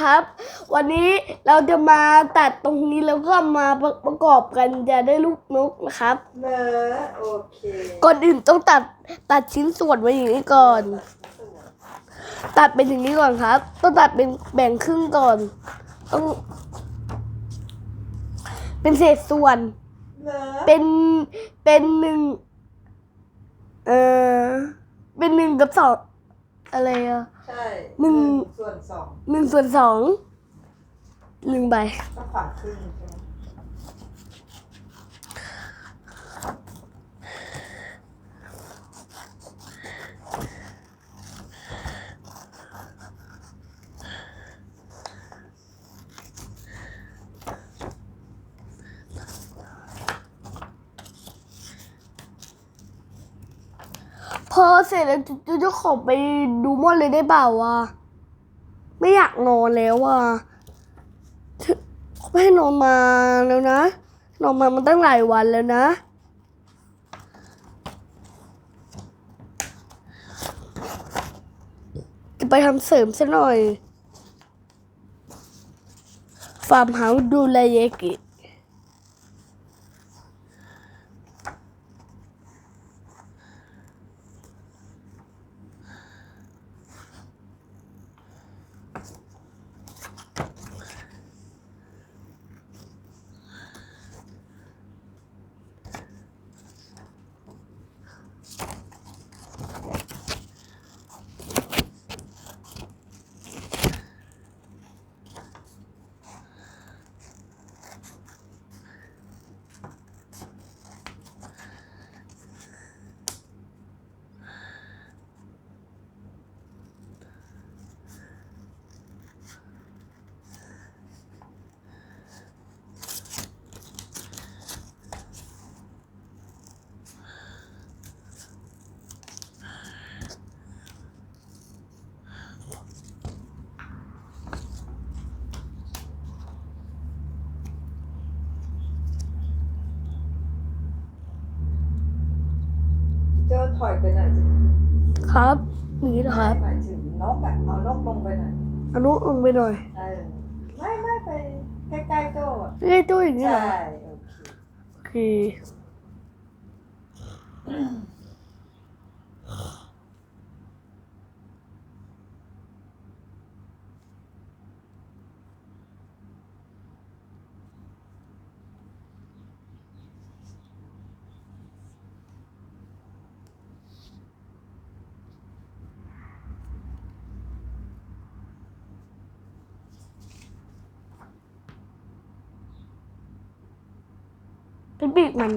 ครับ วันนี้เราจะมาตัดตรงนี้แล้วก็มาประประกอบกันจะได้ลูกนกนะครับเนอะโอเคก่อนอื่นต้องตัดตัดชิ้นส่วนไว้อย่างนี้ก่อน ตัดเป็นอย่างนี้ก่อนครับ ต้องตัดเป็นแบ่งครึ่งก่อน ต้อง เป็นเศษส่วนเนอะเป็นเป็นหนึ่งเออเป็นหนึ่งกับสองอะไรอะ ใช่หนึ่ง ส่วนสองหนึ่งส่วนสองหนึ่งใบ ก็ฝั่งครึ่งใช่ไหม อเสร็จแล้วจะจะขอไปดูมอนเลยได้เปล่าวะไม่อยากนอนแล้วอะไม่ให้นอนมาแล้วนะ นอนมามันตั้งหลายวันแล้วนะ จะไปทำเสริมซะหน่อยฟาร์มเฮาส์ดูแลเยกิ เจ้าถอยไปหน่อยสิครับอย่างนี้เหรอครับหมายถึงนกอะเอานกลงไปหน่อยอนุลงไปหน่อยเออไม่ไม่ไปใกล้ๆโจ้อะเอ้ยตู้อย่างนี้ใช่เหรอโอเค โอเค เป็น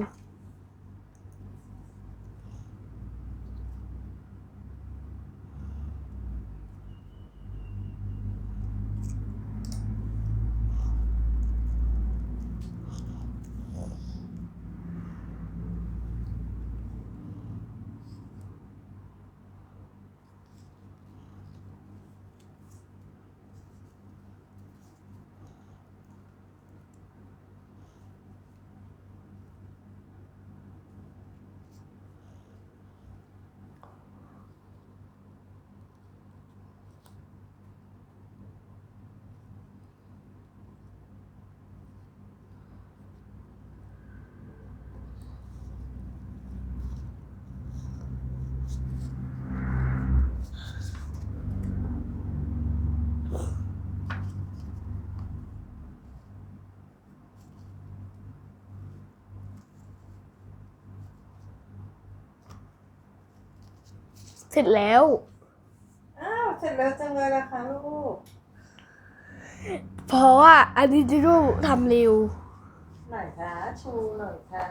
เสร็จแล้ว อ้าวเสร็จแล้วจังเลยล่ะคะลูก เพราะว่าอันนี้จะต้องทำเร็ว ไหนคะชูหน่อยค่ะ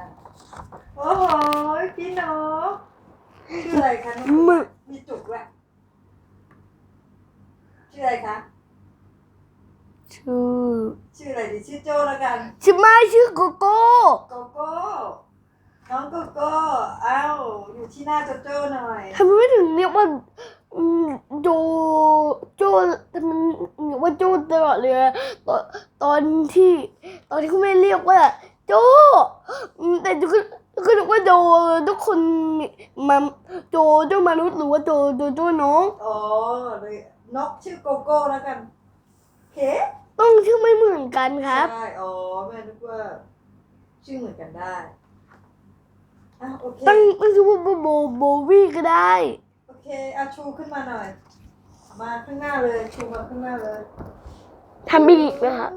โอ้โหพี่นกชื่ออะไรคะน้องมึก มีจุกด้วยชื่ออะไรคะชื่อชื่ออะไรดีชื่อโจ้แล้วกัน ชื่อไม่ชื่อโกโก้ โกโก้ น้องโกโก้อ้าวอยู่ที่หน้าโจโจ้หน่อย ทำไมไม่ถึงเรียกว่าอืมโจโจทำไมเรียกว่าโจตลอดเลยอะตอนตอนที่ ตอนที่เขาไม่เรียกว่าโจอืมแต่ก็ก็นึกว่าโจทุกคนมาโจโจมนุษย์หรือว่าโจโจโจน้อง อ๋อเลยนกชื่อโกโก้แล้วกันโอเคชื่อไม่เหมือนกันครับ ใช่ อ๋อแม่นึกว่า ชื่อเหมือนกันได้ ตั้งไม่ใช่ว่าโบโบวี่ก็ได้ โอเคเอาชูขึ้นมาหน่อย มาข้างหน้าเลย ชูมาข้างหน้าเลยทำอีกนะคะ